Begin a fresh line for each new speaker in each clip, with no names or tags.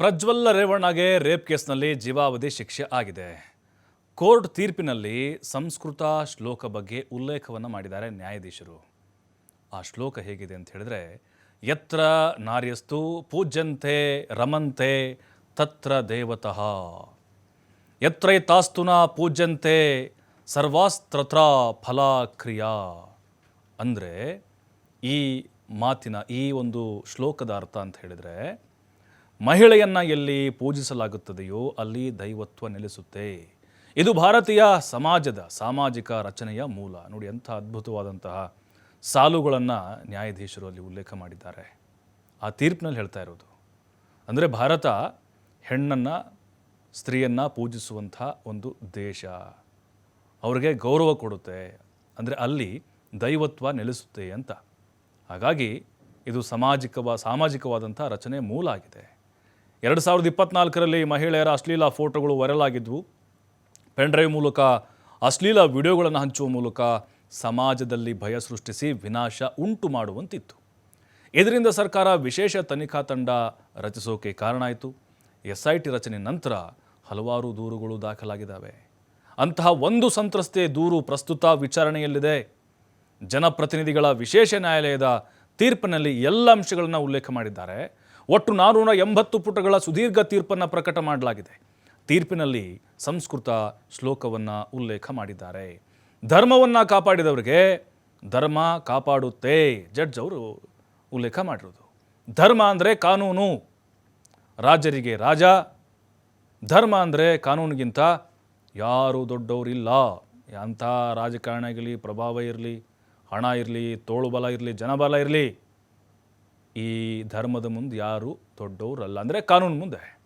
ಪ್ರಜ್ವಲ್ಲ ರೇವಣ್ಣಗೆ rape ಕೇಸ್ನಲ್ಲಿ ಜೀವಾವಧಿ ಶಿಕ್ಷೆ ಆಗಿದೆ. ಕೋರ್ಟ್ ತೀರ್ಪಿನಲ್ಲಿ ಸಂಸ್ಕೃತ ಶ್ಲೋಕ ಬಗ್ಗೆ ಉಲ್ಲೇಖವನ್ನು ಮಾಡಿದ್ದಾರೆ ನ್ಯಾಯಾಧೀಶರು. ಆ ಶ್ಲೋಕ ಹೇಗಿದೆ ಅಂತ ಹೇಳಿದ್ರೆ, ಯತ್ರ ನಾರ್ಯಸ್ತು ಪೂಜ್ಯಂತೆ ರಮಂತೆ ತತ್ರ ದೇವತಃ. ಯತ್ರೈತಾಸ್ತುನ ಪೂಜ್ಯಂತೆ ಸರ್ವಾಸ್ತ್ರತ್ರ ಫಲಾಕ್ರಿಯಾ. ಅಂದರೆ ಈ ಮಾತಿನ ಈ ಒಂದು ಶ್ಲೋಕದ ಅರ್ಥ ಅಂತ ಹೇಳಿದರೆ ಮಹಿಳೆಯನ್ನು ಎಲ್ಲಿ ಪೂಜಿಸಲಾಗುತ್ತದೆಯೋ ಅಲ್ಲಿ ದೈವತ್ವ ನೆಲೆಸುತ್ತೆ. ಇದು ಭಾರತೀಯ ಸಮಾಜದ ಸಾಮಾಜಿಕ ರಚನೆಯ ಮೂಲ. ನೋಡಿ ಎಂಥ ಅದ್ಭುತವಾದಂತಹ ಸಾಲುಗಳನ್ನು ನ್ಯಾಯಾಧೀಶರು ಅಲ್ಲಿ ಉಲ್ಲೇಖ ಮಾಡಿದ್ದಾರೆ. ಆ ತೀರ್ಪಿನಲ್ಲಿ ಹೇಳ್ತಾ ಇರೋದು, ಅಂದರೆ ಭಾರತ ಹೆಣ್ಣನ್ನು, ಸ್ತ್ರೀಯನ್ನು ಪೂಜಿಸುವಂಥ ಒಂದು ದೇಶ. ಅವ್ರಿಗೆ ಗೌರವ ಕೊಡುತ್ತೆ, ಅಂದರೆ ಅಲ್ಲಿ ದೈವತ್ವ ನೆಲೆಸುತ್ತೆ ಅಂತ. ಹಾಗಾಗಿ ಇದು ಸಾಮಾಜಿಕವ, ಸಾಮಾಜಿಕವಾದಂಥ ರಚನೆ ಮೂಲ ಆಗಿದೆ. ಎರಡು ಸಾವಿರದ ಇಪ್ಪತ್ನಾಲ್ಕರಲ್ಲಿ ಮಹಿಳೆಯರ ಅಶ್ಲೀಲ ಫೋಟೋಗಳು ವೈರಲ್ ಆಗಿದ್ವು. ಪೆನ್ಡ್ರೈವ್ ಮೂಲಕ ಅಶ್ಲೀಲ ವಿಡಿಯೋಗಳನ್ನು ಹಂಚುವ ಮೂಲಕ ಸಮಾಜದಲ್ಲಿ ಭಯ ಸೃಷ್ಟಿಸಿ ವಿನಾಶ ಉಂಟು ಮಾಡುವಂತಿತ್ತು. ಇದರಿಂದ ಸರ್ಕಾರ ವಿಶೇಷ ತನಿಖಾ ತಂಡ ರಚಿಸೋಕೆ ಕಾರಣ ಆಯಿತು. ಎಸ್ ಐ ಟಿ ರಚನೆ ನಂತರ ಹಲವಾರು ದೂರುಗಳು ದಾಖಲಾಗಿದ್ದಾವೆ. ಅಂತಹ ಒಂದು ಸಂತ್ರಸ್ತೆ ದೂರು ಪ್ರಸ್ತುತ ವಿಚಾರಣೆಯಲ್ಲಿದೆ. ಜನಪ್ರತಿನಿಧಿಗಳ ವಿಶೇಷ ನ್ಯಾಯಾಲಯದ ತೀರ್ಪಿನಲ್ಲಿ ಎಲ್ಲ ಅಂಶಗಳನ್ನು ಉಲ್ಲೇಖ ಮಾಡಿದ್ದಾರೆ. ಒಟ್ಟು ನಾನ್ನೂರ ಎಂಬತ್ತು ಪುಟಗಳ ಸುದೀರ್ಘ ತೀರ್ಪನ್ನು ಪ್ರಕಟ ಮಾಡಲಾಗಿದೆ. ತೀರ್ಪಿನಲ್ಲಿ ಸಂಸ್ಕೃತ ಶ್ಲೋಕವನ್ನು ಉಲ್ಲೇಖ ಮಾಡಿದ್ದಾರೆ. ಧರ್ಮವನ್ನು ಕಾಪಾಡಿದವರಿಗೆ ಧರ್ಮ ಕಾಪಾಡುತ್ತೆ ಜಡ್ಜ್ ಅವರು ಉಲ್ಲೇಖ ಮಾಡಿರೋದು. ಧರ್ಮ ಅಂದರೆ ಕಾನೂನು. ರಾಜರಿಗೆ ರಾಜ, ಧರ್ಮ ಅಂದರೆ ಕಾನೂನಿಗಿಂತ ಯಾರು ದೊಡ್ಡವರಿಲ್ಲ. ಅಂಥ ರಾಜಕಾರಣಿಗಲಿ ಪ್ರಭಾವ ಇರಲಿ, ಹಣ ಇರಲಿ ತೋಳುಬಲ ಇರಲಿ ಜನಬಲ ಇರಲಿ. ಈ ಧರ್ಮದ ಮುಂದೆ ಯಾರು ದೊಡ್ಡವರಲ್ಲ. ಅಂದರೆ ಕಾನೂನು ಮುಂದೆ.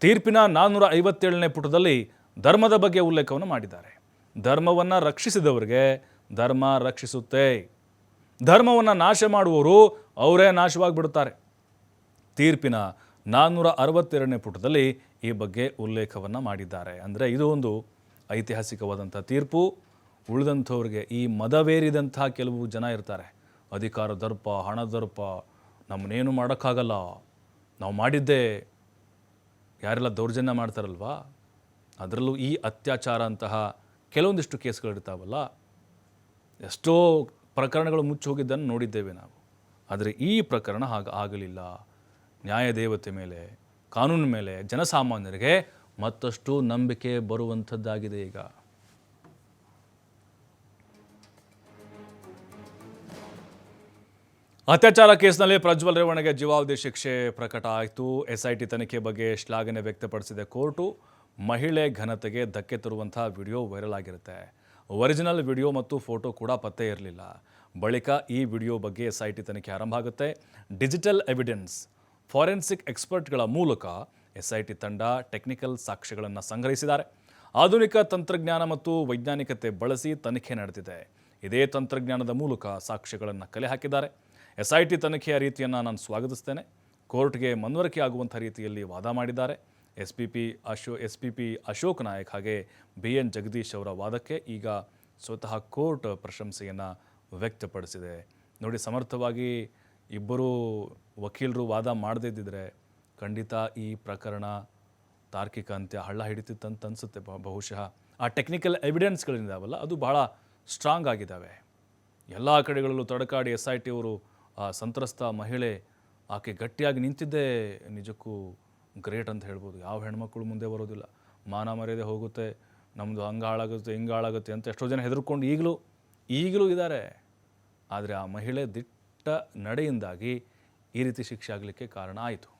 ತೀರ್ಪಿನ ನಾನ್ನೂರ ಐವತ್ತೇಳನೇ ಪುಟದಲ್ಲಿ ಧರ್ಮದ ಬಗ್ಗೆ ಉಲ್ಲೇಖವನ್ನು ಮಾಡಿದ್ದಾರೆ. ಧರ್ಮವನ್ನು ರಕ್ಷಿಸಿದವರಿಗೆ ಧರ್ಮ ರಕ್ಷಿಸುತ್ತೆ. ಧರ್ಮವನ್ನು ನಾಶ ಮಾಡುವವರು ಅವರೇ ನಾಶವಾಗಿಬಿಡುತ್ತಾರೆ. ತೀರ್ಪಿನ ನಾನ್ನೂರ ಅರವತ್ತೆರಡನೇ ಪುಟದಲ್ಲಿ ಈ ಬಗ್ಗೆ ಉಲ್ಲೇಖವನ್ನು ಮಾಡಿದ್ದಾರೆ. ಅಂದರೆ ಇದು ಒಂದು ಐತಿಹಾಸಿಕವಾದಂಥ ತೀರ್ಪು. ಉಳಿದಂಥವ್ರಿಗೆ ಈ ಮದವೇರಿದಂಥ ಕೆಲವು ಜನ ಇರ್ತಾರೆ. ಅಧಿಕಾರ ದರ್ಪ, ಹಣ ದರ್ಪ ನಮ್ಮನ್ನೇನು ಮಾಡೋಕ್ಕಾಗಲ್ಲ. ನಾವು ಮಾಡಿದ್ದೇ ಯಾರೆಲ್ಲ ದೌರ್ಜನ್ಯ ಮಾಡ್ತಾರಲ್ವಾ? ಅದರಲ್ಲೂ ಈ ಅತ್ಯಾಚಾರ ಅಂತಹ ಕೆಲವೊಂದಿಷ್ಟು ಕೇಸ್ಗಳಿರ್ತಾವಲ್ಲ ಎಷ್ಟೋ ಪ್ರಕರಣಗಳು ಮುಚ್ಚಿ ಹೋಗಿದ್ದನ್ನು ನೋಡಿದ್ದೇವೆ ನಾವು. ಆದರೆ ಈ ಪ್ರಕರಣ ಹಾಗೆ ಆಗಲಿಲ್ಲ. ನ್ಯಾಯದೇವತೆ ಮೇಲೆ, ಕಾನೂನು ಮೇಲೆ ಜನಸಾಮಾನ್ಯರಿಗೆ ಮತ್ತಷ್ಟು ನಂಬಿಕೆ ಬರುವಂಥದ್ದಾಗಿದೆ ಈಗ. ಅತ್ಯಾಚಾರ ಕೇಸ್ನಲ್ಲಿ ಪ್ರಜ್ವಲ್ ರೇವಣ್ಣಗೆ ಜೀವಾವಧಿ ಶಿಕ್ಷೆ ಪ್ರಕಟ ಆಯಿತು. ಎಸ್ಐಟಿ ತನಿಖೆ ಬಗ್ಗೆ ಶ್ಲಾಘನೆ ವ್ಯಕ್ತಪಡಿಸಿದೆ ಕೋರ್ಟು. ಮಹಿಳೆ ಘನತೆಗೆ ಧಕ್ಕೆ ತರುವಂತಹ ವಿಡಿಯೋ ವೈರಲ್ ಆಗಿರುತ್ತೆ. ಒರಿಜಿನಲ್ ವಿಡಿಯೋ ಮತ್ತು ಫೋಟೋ ಕೂಡ ಪತ್ತೆ ಇರಲಿಲ್ಲ. ಬಳಿಕ ಈ ವಿಡಿಯೋ ಬಗ್ಗೆ ಎಸ್ಐಟಿ ತನಿಖೆ ಆರಂಭ ಆಗುತ್ತೆ. ಡಿಜಿಟಲ್ ಎವಿಡೆನ್ಸ್, ಫಾರೆನ್ಸಿಕ್ ಎಕ್ಸ್ಪರ್ಟ್ಗಳ ಮೂಲಕ ಎಸ್ಐಟಿ ತಂಡ ಟೆಕ್ನಿಕಲ್ ಸಾಕ್ಷ್ಯಗಳನ್ನು ಸಂಗ್ರಹಿಸಿದ್ದಾರೆ. ಆಧುನಿಕ ತಂತ್ರಜ್ಞಾನ ಮತ್ತು ವೈಜ್ಞಾನಿಕತೆ ಬಳಸಿ ತನಿಖೆ ನಡೆದಿದೆ. ಇದೇ ತಂತ್ರಜ್ಞಾನದ ಮೂಲಕ ಸಾಕ್ಷ್ಯಗಳನ್ನು ಕಲೆ ಹಾಕಿದ್ದಾರೆ. ಎಸ್ ಐ ಟಿ ತನಿಖೆಯ ರೀತಿಯನ್ನು ನಾನು ಸ್ವಾಗತಿಸ್ತೇನೆ. ಕೋರ್ಟ್ಗೆ ಮನವರಿಕೆ ಆಗುವಂಥ ರೀತಿಯಲ್ಲಿ ವಾದ ಮಾಡಿದ್ದಾರೆ. S P P ಅಶೋ S P P Ashok Nayak ಹಾಗೆ ಬಿ ಎನ್ ಜಗದೀಶ್ ಅವರ ವಾದಕ್ಕೆ ಈಗ ಸ್ವತಃ ಕೋರ್ಟ್ ಪ್ರಶಂಸೆಯನ್ನು ವ್ಯಕ್ತಪಡಿಸಿದೆ. ನೋಡಿ, ಸಮರ್ಥವಾಗಿ ಇಬ್ಬರು ವಕೀಲರು ವಾದ ಮಾಡದಿದ್ದರೆ ಖಂಡಿತ ಈ ಪ್ರಕರಣ ತಾರ್ಕಿಕ ಅಂತ್ಯ ಹಳ್ಳ ಹಿಡಿತಿತ್ತಂತ ಅನಿಸುತ್ತೆ. ಬಹುಶಃ ಆ ಟೆಕ್ನಿಕಲ್ ಎವಿಡೆನ್ಸ್ಗಳಿದ್ದಾವಲ್ಲ ಅದು ಬಹಳ ಸ್ಟ್ರಾಂಗ್ ಆಗಿದ್ದಾವೆ. ಎಲ್ಲ ಕಡೆಗಳಲ್ಲೂ ತಡಕಾಡಿ ಎಸ್ ಐ ಟಿ ಅವರು ಆ ಸಂತ್ರಸ್ತ ಮಹಿಳೆ ಆಕೆ ಗಟ್ಟಿಯಾಗಿ ನಿಂತಿದ್ದೇ ನಿಜಕ್ಕೂ ಗ್ರೇಟ್ ಅಂತ ಹೇಳ್ಬೋದು. ಯಾವ ಹೆಣ್ಮಕ್ಳು ಮುಂದೆ ಬರೋದಿಲ್ಲ. ಮಾನ ಮರ್ಯಾದೆ ಹೋಗುತ್ತೆ ನಮ್ಮದು ಹಂಗೆ ಹಾಳಾಗುತ್ತೆ, ಹಿಂಗೆ ಹಾಳಾಗುತ್ತೆ ಅಂತ ಎಷ್ಟೋ ಜನ ಹೆದರ್ಕೊಂಡು ಈಗಲೂ ಈಗಲೂ ಇದ್ದಾರೆ ಆದರೆ ಆ ಮಹಿಳೆ ದಿಟ್ಟ ನಡೆಯಿಂದಾಗಿ ಈ ರೀತಿ ಶಿಕ್ಷೆ ಆಗಲಿಕ್ಕೆ ಕಾರಣ ಆಯಿತು.